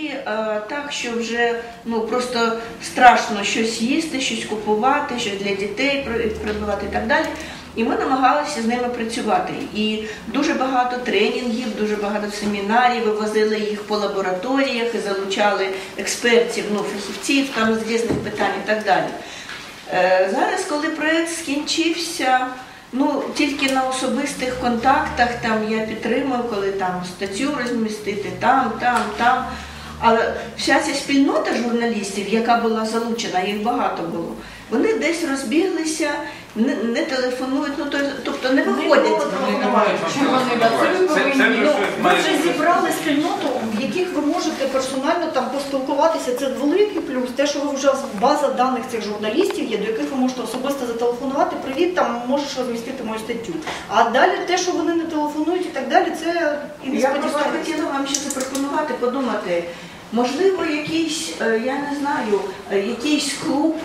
І е, так, що вже ну просто страшно щось їсти, щось купувати, щось для дітей при- придбавати і так далі. І ми намагалися з ними працювати. І дуже багато тренінгів, дуже багато семінарів, вивозили їх по лабораторіях і залучали експертів, ну, фахівців там з різних питань і так далі. Е, Зараз, коли проект скінчився, ну тільки на особистих контактах там я підтримую, коли там статтю розмістити, там, там, там. Але вся ця спільнота журналістів, яка була залучена, їх багато було, вони десь розбіглися, не, не телефонують, ну то- тобто не виходять. Вони не мають Шановний можливості це. Це- вже Ну, щось ви має вже бути. зібрали спільноту, в яких ви можете персонально там поспілкуватися. Це великий плюс. Те, що ви вже база даних цих журналістів є, до яких ви можете особисто зателефонувати. Привіт, там можеш розмістити мою статтю. А далі те, що вони не телефонують і так далі, це і не Я просто хотіла вам ще запропонувати, подумати, можливо, якийсь, е, я не знаю, е, якийсь клуб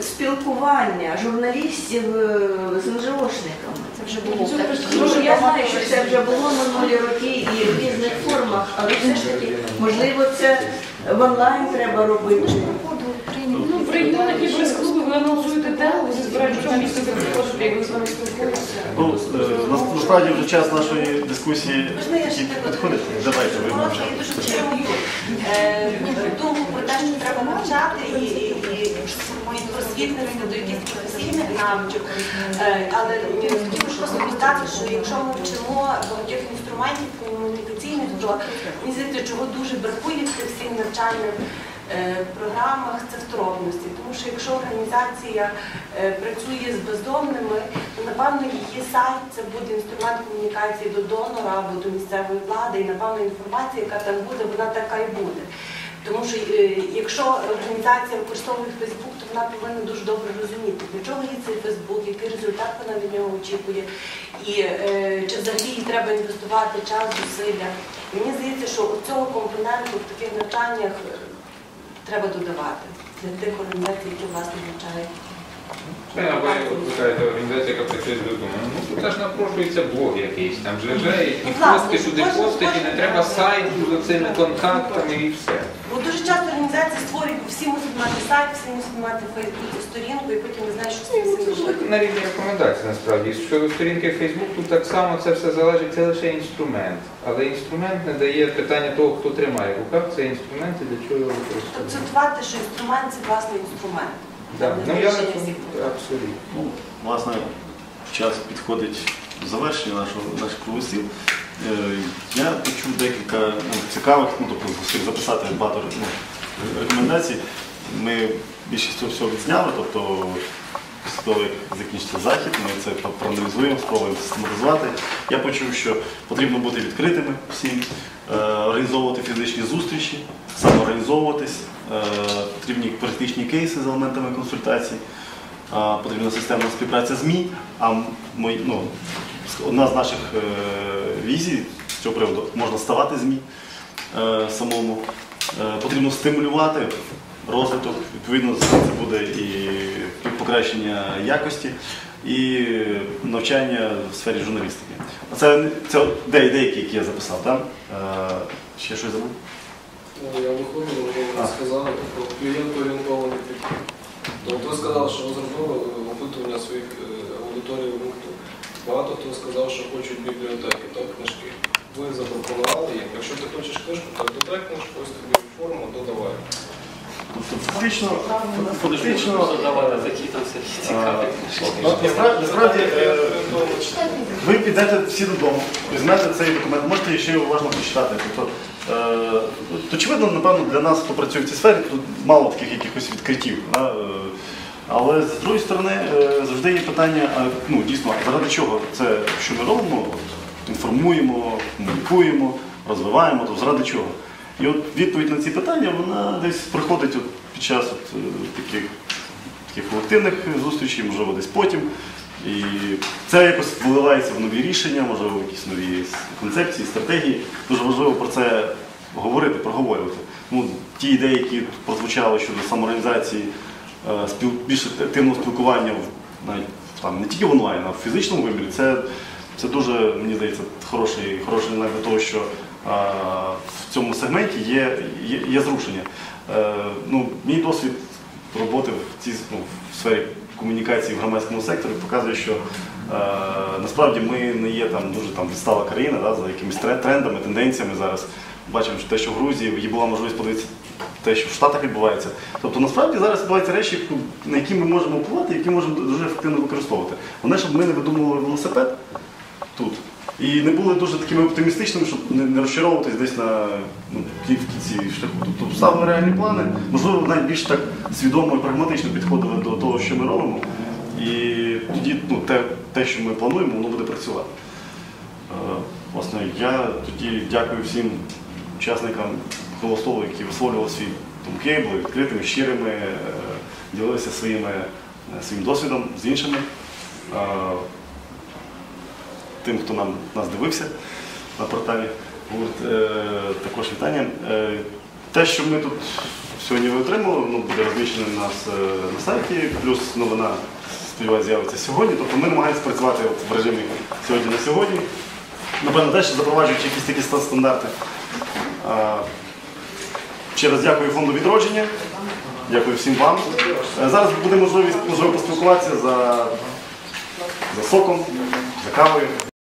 спілкування журналістів е, з НЖОшниками. Це вже було. Так, Так, ну, дуже я знаю, що це вже було минулі роки і в різних формах, але все ж таки, можливо, це в онлайн треба робити. Ну, прийти на такі прес-клуби, ви анонсуєте тему, ви збираєте журналістів, як ви з вами спілкуєтеся. Нас- насправді вже час нашої дискусії підходить. Давайте ви я дуже підтримую е, думку про те, що треба навчати і, і, і до якихось професійних навичок. Е, Але хотів би просто додати, що якщо ми вчимо багатьох інструментів комунікаційних, то мені здається, чого дуже бракує в цих всіх навчальних е, програмах, це второпності. Тому що якщо організація е, працює з бездомними, то напевно її сайт це буде інструмент комунікації до донора або до місцевої влади, і напевно інформація, яка там буде, вона така і буде. Тому що е, якщо організація використовує Фейсбук, то вона повинна дуже добре розуміти, для чого їй цей Фейсбук, який результат вона від нього очікує, і е, чи взагалі їй треба інвестувати час, зусилля. Мені здається, що цього компоненту в таких навчаннях е, треба додавати для тих організацій, які власне навчають. Це ви питаєте організація, яка працює з людьми. Ну тут аж напрошується блог якийсь, там вже і пости сюди постить, і не треба сайт з цими контактами і все. Бо дуже часто організації створюють, бо всі мусять мати сайт, всі мусять мати фейсбук сторінку, і потім не знаєш, що. На рівні рекомендацій насправді. Щодо сторінки Facebook, тут так само це все залежить, це лише інструмент. Але інструмент не дає питання того, хто тримає в руках цей інструмент і для чого його Тобто використовувати. акцентувати, що інструмент це власний інструмент. Да. Ну, я абсолютно. Ну, власне, час підходить до завершення нашого наших кругосів. Е, Я почув декілька ну, цікавих, ну тобто записати багато ну, рекомендацій. Ми більшість цього всього відзняли, тобто як закінчиться захід, ми це проаналізуємо, спробуємо систематизувати. Я почув, що потрібно бути відкритими всім, е, організовувати фізичні зустрічі, самоорганізовуватись, е, потрібні практичні кейси з елементами консультацій. Потрібна системна співпраця ЗМІ. А мої, ну, одна з наших е, візій з цього приводу можна ставати ЗМІ самому. Потрібно стимулювати розвиток. Відповідно, це буде і покращення якості, і навчання в сфері журналістики. Це, це де- деякі, які я записав. Так? Е, ще щось забув? Ну, Я виходив, ви сказали про клієнт-орієнтований підхід. Тобто ви сказали, що ви зробили опитування своїх е, аудиторій ринку. Багато хто сказав, що хочуть бібліотеки, так, книжки. Ви запропонували їм. Якщо ти хочеш книжку, так додай книжку, ось тобі фактично, фактично Задавали такі там всякі цікаві ну, насправді, насправді е, ви підете всі додому, візьмете цей документ, можете ще й уважно почитати. Тобто, е, очевидно, напевно, для нас, хто працює в цій сфері, тут мало таких якихось відкриттів. е, Але з другої сторони, е, завжди є питання, ну дійсно, заради чого це, що ми робимо? Інформуємо, комунікуємо, розвиваємо, то заради чого? І от відповідь на ці питання вона десь приходить от під час от, е, таких таких колективних зустрічей, можливо, десь потім. І це якось виливається в нові рішення, можливо, в якісь нові концепції, стратегії. Дуже важливо про це говорити, проговорювати. Ну, ті ідеї, які прозвучали щодо самоорганізації, е, спіл... більш активного спілкування навіть там, не тільки в онлайн, а в фізичному вимірі, це, це дуже, мені здається, хороший, хороший знак до того, що в цьому сегменті є, є, є зрушення. Е, ну, мій досвід роботи в цій ну, в сфері комунікації в громадському секторі показує, що е, насправді ми не є там дуже там відстала країна да, за якимись трендами, тенденціями зараз. Бачимо, що те, що в Грузії є була можливість подивитися те, що в Штатах відбувається. Тобто насправді зараз відбуваються речі, ну, на які ми можемо впливати, які можемо дуже ефективно використовувати. Головне, щоб ми не видумували велосипед. І не були дуже такими оптимістичними, щоб не, розчаровуватись десь на ну, в кінці шляху. Тобто ставили реальні плани, можливо, навіть більш так свідомо і прагматично підходили до того, що ми робимо. І тоді ну, те, те, що ми плануємо, воно буде працювати. Е, Власне, я тоді дякую всім учасникам колостолу, які висловлювали свої думки, були відкритими, щирими, е, ділилися своїми, е, своїм досвідом з іншими. Е, Тим, хто нам, нас дивився на порталі гурт, е, також вітання. Е, те, що ми тут сьогодні ви отримали, ну, буде розміщено у нас е, на сайті, плюс новина, сподіваюся, з'явиться сьогодні. Тобто ми намагаємося працювати от в режимі сьогодні на сьогодні. Напевно, теж запроваджуючи якісь такі стандарти. А, Ще раз дякую фонду відродження. Дякую всім вам. Е, Зараз буде можливість можливо поспілкуватися за, за соком, за кавою.